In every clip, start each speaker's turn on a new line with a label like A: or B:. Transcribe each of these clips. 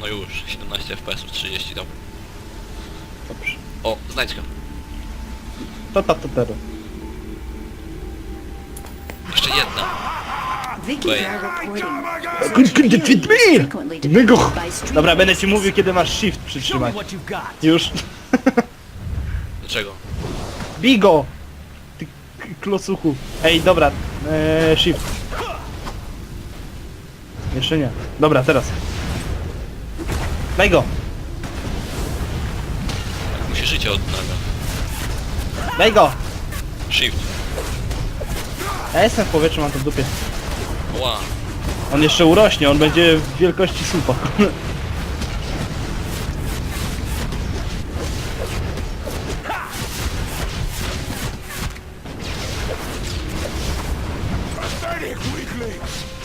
A: No już, 17 FPS, 30 dobra.
B: Dobrze.
A: O, znajdźka.
B: To ta to tero.
A: Jeszcze jedna.
C: Vicky
A: Wait.
C: are reporting. Frequently by street
B: Dobra, będę ci mówił kiedy masz shift przytrzymać. Już.
A: Dlaczego?
B: Bigo! Ty k- klosuchu. Ej, dobra. Eee, shift. Jeszcze nie. Dobra, teraz. Daj go!
A: Tak mu się życie odnawia.
B: Daj go!
A: Shift.
B: Ja jestem w powietrzu, mam to w dupie.
A: Ła.
B: On jeszcze urośnie, on będzie w wielkości słupa.
D: Pathetic weaklings!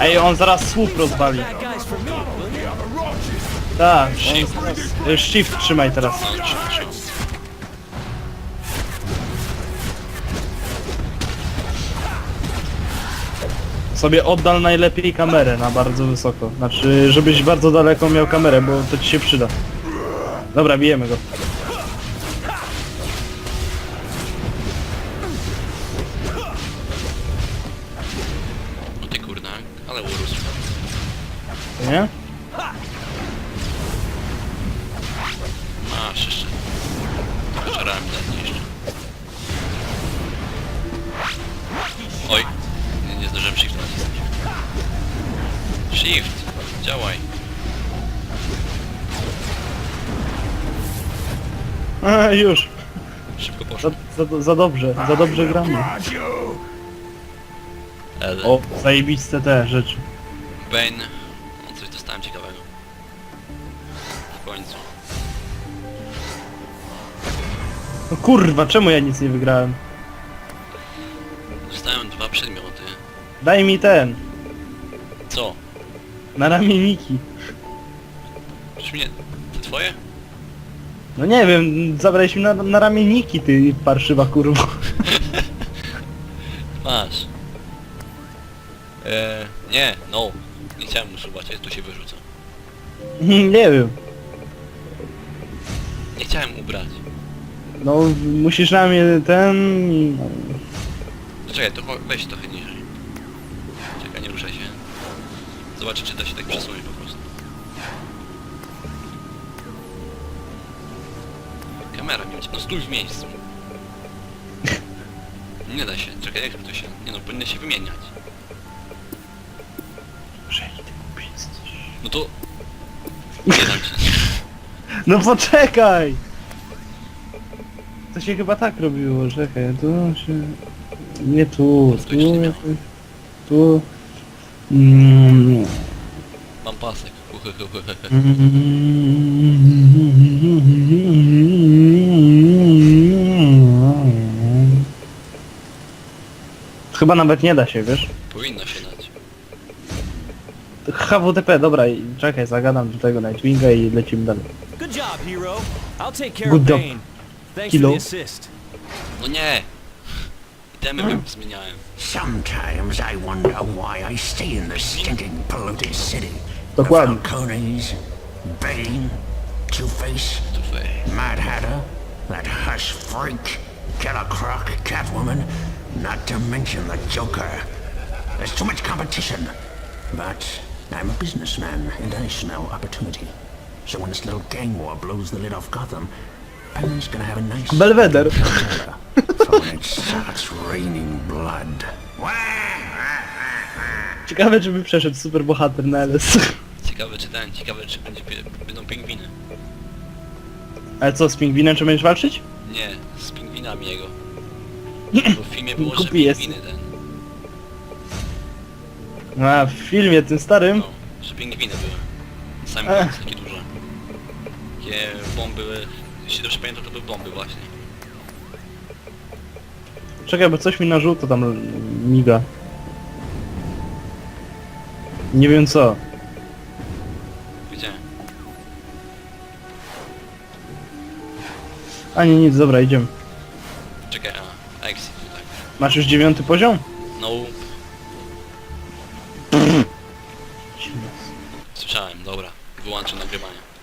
B: Ej, on zaraz słup rozwali. Tak, on zaraz... E, Shift trzymaj teraz. Sobie oddal najlepiej kamerę na bardzo wysoko. Znaczy, żebyś bardzo daleko miał kamerę, bo to ci się przyda. Dobra, bijemy go. Nie?
A: Masz jeszcze. Żarałem dać jeszcze. Oj. Nie, nie zdążyłem shift nacisnąć. Shift. Działaj.
B: A, już.
A: Szybko
B: Za,
A: poszło.
B: za, za dobrze, za dobrze gramy.
A: L.
B: O, zajebiste te rzeczy.
A: Bane. Dostałem ciekawego. W końcu.
B: No kurwa, czemu ja nic nie wygrałem?
A: Dostałem dwa przedmioty.
B: Daj mi ten,
A: Co?
B: na ramienniki.
A: Czy mnie... Te twoje?
B: No nie wiem, zabrałeś mi na, na ramienniki, ty parszywa kurwa.
A: Masz. Eee, nie, no. Nie chciałem usuwać, to się wyrzuca.
B: Nie wiem.
A: Nie chciałem ubrać.
B: No, musisz na mnie ten...
A: No czekaj, to cho- weź trochę niżej. Czekaj, nie ruszaj się. Zobaczę, czy da się tak przesunąć po prostu. Kamera. No stój w miejscu. Nie da się. Czekaj, jak to się... Nie no, powinny się wymieniać. No to... Nie dam ci.
B: No poczekaj! To się chyba tak robiło, czekaj, tu się... Nie tu, tu, jakoś... Tu... Mm.
A: Mam pasek. Hu.
B: Chyba nawet nie da się, wiesz?
A: Powinno się dać.
B: HWTP, dobra, i czekaj, zagadam do tego Nightwinga i lecimy dalej.
E: Good job, hero. I'll take care
B: Good
E: of
B: job.
E: Bane. Thanks
B: Kilo.
E: the assist.
A: No nie! Itemy bym hmm. zmieniałem.
F: Sometimes I wonder why I stay in this stinking, polluted city.
B: Dokładnie.
F: The Falcones, Bane, Two-Face,
A: Tu.
F: Mad Hatter, that hush freak, Killer Croc, Catwoman, not to mention the Joker. There's too much competition. But I'm a businessman and I smell opportunity. So when this little gang war blows the lid off Gotham, Batman's gonna have a nice
B: Belweder.
F: trailer for when it starts raining blood.
B: Ciekawe, czy by przeszedł superbohater na LS.
A: Ciekawe czy ten, ciekawe czy będzie, pie- będą pingwiny.
B: Ale co, z pingwinem czy będziesz walczyć?
A: Nie, z pingwinami jego. Bo w filmie było, że
B: Głupi jest.
A: pingwiny ten.
B: A, w filmie tym starym?
A: No, że pingwiny były. Same
B: Ech.
A: takie duże. Takie bomby, jeśli dobrze pamiętam to były bomby właśnie.
B: Czekaj, bo coś mi na żółto tam miga. Nie wiem co.
A: Gdzie?
B: A nie, nic, dobra, idziemy.
A: Czekaj, a, exit tutaj.
B: Masz już dziewiąty poziom?
A: Słyszałem, dobra. Wyłączę nagrywanie.